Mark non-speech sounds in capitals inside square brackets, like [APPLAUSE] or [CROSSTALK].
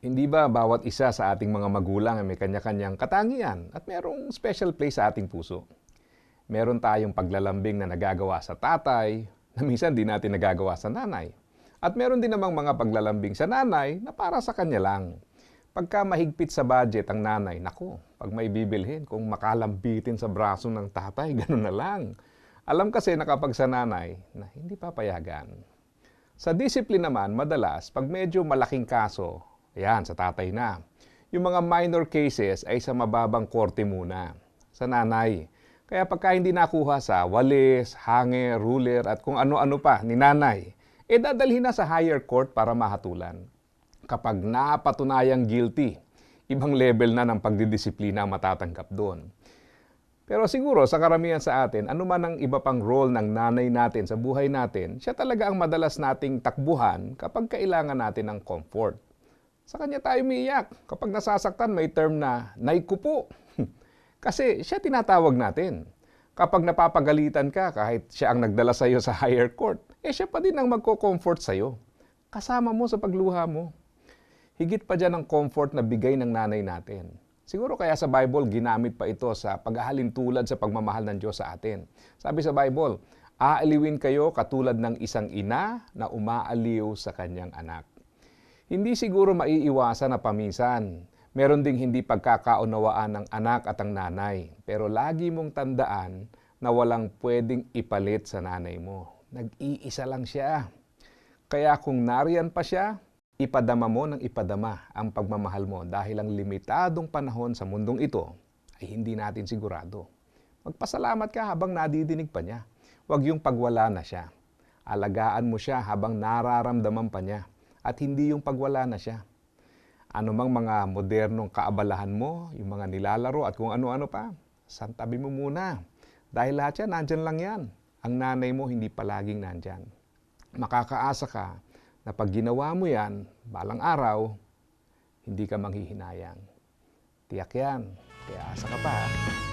Hindi ba bawat isa sa ating mga magulang ay may kanya-kanyang katangian at merong special place sa ating puso? Meron tayong paglalambing na nagagawa sa tatay [LAUGHS] na minsan di natin nagagawa sa nanay. At meron din namang mga paglalambing sa nanay na para sa kanya lang. Pagka mahigpit sa budget ang nanay, nako, pag may bibilhin, kung makalambitin sa braso ng tatay, [LAUGHS] ganun na lang. Alam kasi na kapag sa nanay, na hindi papayagan. Sa discipline naman, madalas, pag medyo malaking kaso, ayan, sa tatay na. Yung mga minor cases ay sa mababang korte muna, sa nanay. Kaya pagka hindi nakuha sa walis, hanger, ruler, at kung ano-ano pa ni nanay, eh dadalhin na sa higher court para mahatulan. Kapag napatunayang guilty, ibang level na ng pagdidisiplina ang matatanggap doon. Pero siguro sa karamihan sa atin, ano man ang iba pang role ng nanay natin sa buhay natin, siya talaga ang madalas nating takbuhan kapag kailangan natin ng comfort. Sa kanya tayo umiiyak. Kapag nasasaktan, may term na naikupo. [LAUGHS] Kasi siya tinatawag natin. Kapag napapagalitan ka, kahit siya ang nagdala sa iyo sa higher court, eh siya pa din ang magko-comfort sa iyo. Kasama mo sa pagluha mo. Higit pa dyan ang comfort na bigay ng nanay natin. Siguro kaya sa Bible, ginamit pa ito sa paghahalin tulad sa pagmamahal ng Diyos sa atin. Sabi sa Bible, aaliwin kayo katulad ng isang ina na umaaliw sa kanyang anak. Hindi siguro maiiwasan na paminsan. Meron ding hindi pagkakaunawaan ng anak at ang nanay. Pero lagi mong tandaan na walang pwedeng ipalit sa nanay mo. Nag-iisa lang siya. Kaya kung nariyan pa siya, ipadama mo ng ipadama ang pagmamahal mo dahil ang limitadong panahon sa mundong ito ay hindi natin sigurado. Magpasalamat ka habang nadidinig pa niya. Huwag yung pagwala na siya. Alagaan mo siya habang nararamdaman pa niya at hindi yung pagwala na siya. Ano mang mga modernong kaabalahan mo, yung mga nilalaro at kung ano-ano pa, santabi mo muna. Dahil lahat yan, nandyan lang yan. Ang nanay mo hindi palaging nandyan. Makakaasa ka na pag ginawa mo yan, balang araw, hindi ka manghihinayang. Tiyak yan. Kaya asa ka pa. ha?